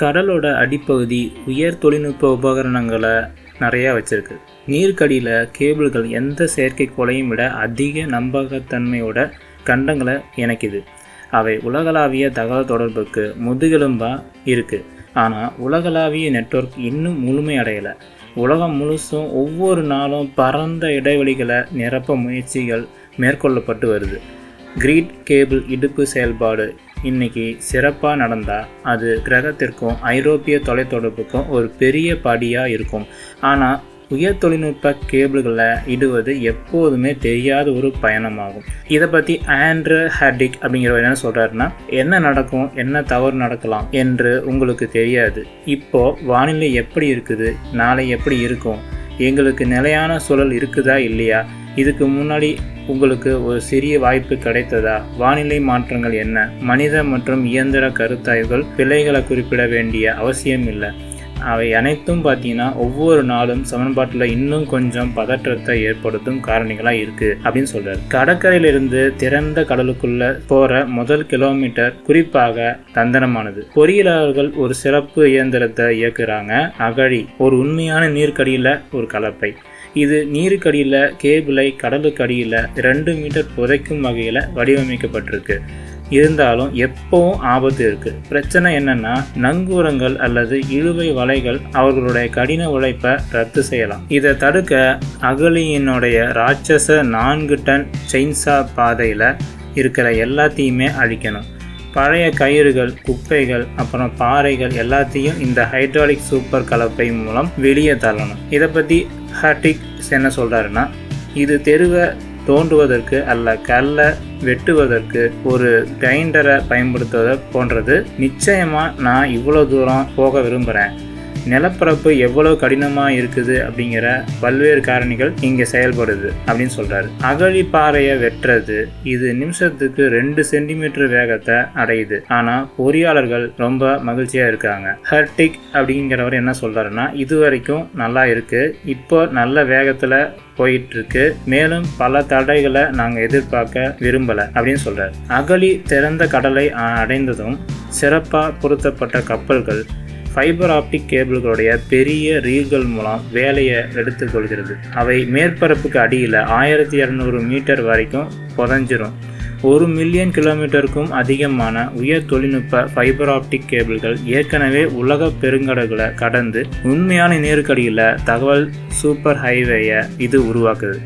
கடலோட அடிப்பகுதி உயர் தொழில்நுட்ப உபகரணங்களை நிறையா வச்சிருக்கு. நீர்க்கடியில் கேபிள்கள் எந்த செயற்கைக்கோளையும் விட அதிக நம்பகத்தன்மையோட கண்டங்களை இணைக்குது. அவை உலகளாவிய தகவல் தொடர்புக்கு முதுகெலும்பாக இருக்குது ஆனால் உலகளாவிய நெட்வொர்க் இன்னும் முழுமையடையலை உலகம் முழுசும் ஒவ்வொரு நாளும் பரந்த இடைவெளிகளை நிரப்ப முயற்சிகள் மேற்கொள்ளப்பட்டு வருது. கிரீட் கேபிள் இடுப்பு செயல்பாடு இன்னைக்கு சிறப்பாக நடந்தால் அது கிரகத்திற்கும் ஐரோப்பிய தொலைத்தொடர்புக்கும் ஒரு பெரிய படியாக இருக்கும். ஆனால் உயர் தொழில்நுட்ப கேபிள்களை இடுவது எப்போதுமே தெரியாத ஒரு பயணமாகும். இதை பற்றி ஆண்ட்ரு ஹார்டிக் அப்படிங்கிறவர் என்ன சொல்கிறாருன்னா என்ன நடக்கும் என்ன தவறு நடக்கலாம் என்று உங்களுக்கு தெரியாது. இப்போது வானிலை எப்படி இருக்குது நாளை எப்படி இருக்கும் எங்களுக்கு நிலையான சூழல் இருக்குதா இல்லையா? இதுக்கு முன்னாடி உங்களுக்கு ஒரு சிறிய வாய்ப்பு கிடைத்ததா? வானிலை மாற்றங்கள் என்ன? மனித மற்றும் இயந்திர கருத்தாய்வுகள் பிழைகளை குறிப்பிட வேண்டிய அவசியம் இல்லை அவை அனைத்தும் பார்த்தீங்கன்னா ஒவ்வொரு நாளும் சமன்பாட்டில் இன்னும் கொஞ்சம் பதற்றத்தை ஏற்படுத்தும் காரணிகளாக இருக்கு அப்படின்னு சொல்றாரு. கடற்கரையிலிருந்து திறந்த கடலுக்குள்ள போற முதல் கிலோமீட்டர் குறிப்பாக தந்தனமானது. பொறியியலாளர்கள் ஒரு சிறப்பு இயந்திரத்தை இயக்குறாங்க. அகழி ஒரு உண்மையான நீர்க்கடியில ஒரு கலப்பை. இது நீருக்கடியில் கேபிளை கடலுக்கடியில் ரெண்டு மீட்டர் புதைக்கும் வகையில் வடிவமைக்கப்பட்டிருக்கு. இருந்தாலும் எப்பவும் ஆபத்து இருக்கு. பிரச்சனை என்னன்னா நங்கூரங்கள் அல்லது இழுவை வலைகள் அவர்களுடைய கடின உழைப்பை ரத்து செய்யலாம். இதை தடுக்க அகலியினுடைய ராட்சச நான்கு டன் செயின்சா பாதையில் இருக்கிற எல்லாத்தையுமே அழிக்கணும். பழைய கயிறுகள் குப்பைகள் அப்புறம் பாறைகள் எல்லாத்தையும் இந்த ஹைட்ராலிக் சூப்பர் கலப்பை மூலம் வெளியே தள்ளணும். இதை பற்றி ஹாட்டிக் என்ன சொல்கிறாருன்னா இது தெருவை தோண்டுவதற்கு அல்ல கல்லை வெட்டுவதற்கு ஒரு கிரைண்டரை பயன்படுத்துவதை போன்றது. நிச்சயமாக நான் இவ்வளோ தூரம் போக விரும்புகிறேன் நிலப்பரப்பு எவ்வளவு கடினமாக இருக்குது அப்படிங்கிற பல்வேறு காரணிகள் இங்கே செயல்படுது அப்படின்னு சொல்கிறாரு அகழி பாறையை வெட்டுறது இது நிமிஷத்துக்கு ரெண்டு சென்டிமீட்டர் வேகத்தை அடையுது. ஆனால் பொறியாளர்கள் ரொம்ப மகிழ்ச்சியாக இருக்காங்க. ஹர்டிக் அப்படிங்கிறவர் என்ன சொல்கிறாருன்னா இது வரைக்கும் நல்லா இருக்கு. இப்போ நல்ல வேகத்தில் போயிட்டு இருக்கு மேலும் பல தடைகளை நாங்கள் எதிர்பார்க்க விரும்பலை. அப்படின்னு சொல்றாரு. அகழி திறந்த கடலை அடைந்ததும் சிறப்பாக பொருத்தப்பட்ட கப்பல்கள் ஃபைபர் ஆப்டிக் கேபிள்களுடைய பெரிய ரீல்கள் மூலம் வேலையை எடுத்துக்கொள்கிறது. அவை மேற்பரப்புக்கு அடியில் ஆயிரத்தி இரநூறு மீட்டர் வரைக்கும் புதஞ்சிரும். ஒரு மில்லியன் கிலோமீட்டருக்கும் அதிகமான உயர் தொழில்நுட்ப ஃபைபர் ஆப்டிக் கேபிள்கள் ஏற்கனவே உலக பெருங்கடல்களை கடந்து உண்மையான நேருக்கடியில் தகவல் சூப்பர் ஹைவேயை இது உருவாக்குது.